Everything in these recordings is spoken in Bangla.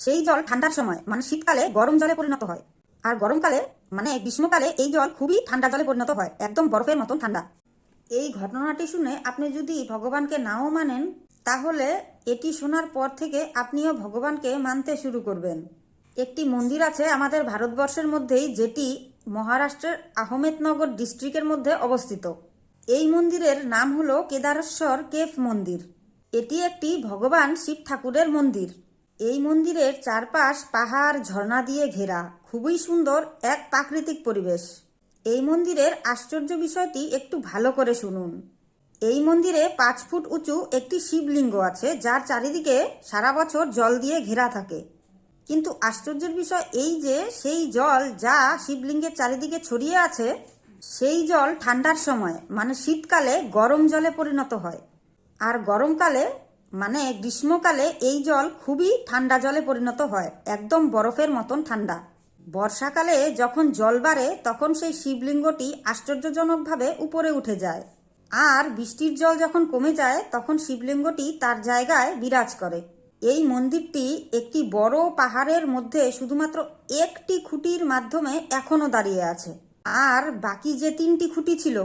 সেই জল ঠান্ডার সময় মানে শীতকালে গরম জলে পরিণত হয়। আর গরমকালে মানে গ্রীষ্মকালে এই জল খুবই ঠান্ডা জলে পরিণত হয়, একদম বরফের মতন ঠান্ডা। এই ঘটনাটি শুনে আপনি যদি ভগবানকে নাও মানেন, তাহলে এটি শোনার পর থেকে আপনিও ভগবানকে মানতে শুরু করবেন। একটি মন্দির আছে আমাদের ভারতবর্ষের মধ্যেই, যেটি মহারাষ্ট্রের আহমেদনগর ডিস্ট্রিক্টের মধ্যে অবস্থিত। এই মন্দিরের নাম হলো কেদারেশ্বর কেফ মন্দির। এটি একটি ভগবান শিব ঠাকুরের মন্দির। এই মন্দিরের চারপাশ পাহাড়, ঝর্ণা দিয়ে ঘেরা। খুবই সুন্দর, এক প্রাকৃতিক পরিবেশ। এই মন্দিরের আশ্চর্য বিষয়টি একটু ভালো করে শুনুন। এই মন্দিরে পাঁচ ফুট উঁচু একটি শিবলিঙ্গ আছে, যার চারিদিকে সারা বছর জল দিয়ে ঘেরা থাকে। কিন্তু আশ্চর্যের বিষয় এই যে, সেই জল যা শিবলিঙ্গের চারিদিকে ছড়িয়ে আছে, সেই জল ঠান্ডার সময় মানে শীতকালে গরম জলে পরিণত হয়। আর গরমকালে মানে গ্রীষ্মকালে এই জল খুবই ঠান্ডা জলে পরিণত হয়, একদম বরফের মতন ঠান্ডা। বর্ষাকালে যখন জল বাড়ে, তখন সেই শিবলিঙ্গটি আশ্চর্যজনকভাবে উপরে উঠে যায়। আর বৃষ্টির জল যখন কমে যায়, তখন শিবলিঙ্গটি তার জায়গায় বিরাজ করে। এই মন্দিরটি একটি বড় পাহাড়ের মধ্যে শুধুমাত্র একটি খুঁটির মাধ্যমে এখনও দাঁড়িয়ে আছে। আর বাকি যে তিনটি খুঁটি ছিল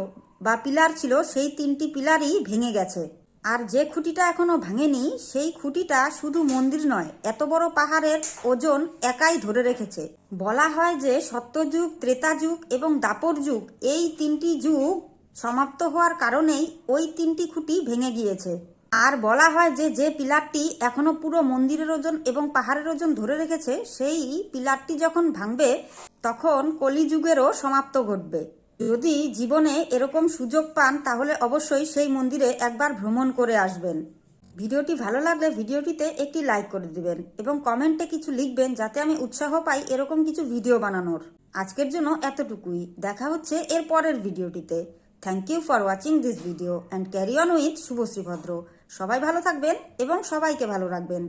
বা পিলার ছিল, সেই তিনটি পিলারই ভেঙে গেছে। আর যে খুঁটিটা এখনও ভাঙেনি, সেই খুঁটিটা শুধু মন্দির নয়, এত বড় পাহাড়ের ওজন একাই ধরে রেখেছে। বলা হয় যে সত্যযুগ ত্রেতা যুগ এবং দাপর যুগ, এই তিনটি যুগ সমাপ্ত হওয়ার কারণেই ওই তিনটি খুঁটি ভেঙে গিয়েছে। আর বলা হয় যে যে পিলারটি এখনও পুরো মন্দিরের ওজন এবং পাহাড়ের ওজন ধরে রেখেছে, সেই পিলারটি যখন ভাঙবে, তখন কলিযুগেরও সমাপ্ত ঘটবে। যদি জীবনে এরকম সুযোগ পান, তাহলে অবশ্যই সেই মন্দিরে একবার ভ্রমণ করে আসবেন। ভিডিওটি ভালো লাগলে ভিডিওটিতে একটি লাইক করে দিবেন এবং কমেন্টে কিছু লিখবেন যাতে আমি উৎসাহ পাই এরকম কিছু ভিডিও বানানোর। আজকের জন্য এতটুকুই। দেখা হচ্ছে এর পরের ভিডিওটিতে। Thank you for watching this video and carry on with Shubhashree Bhadra সবাই ভালো থাকবেন এবং সবাইকে ভালো রাখবেন।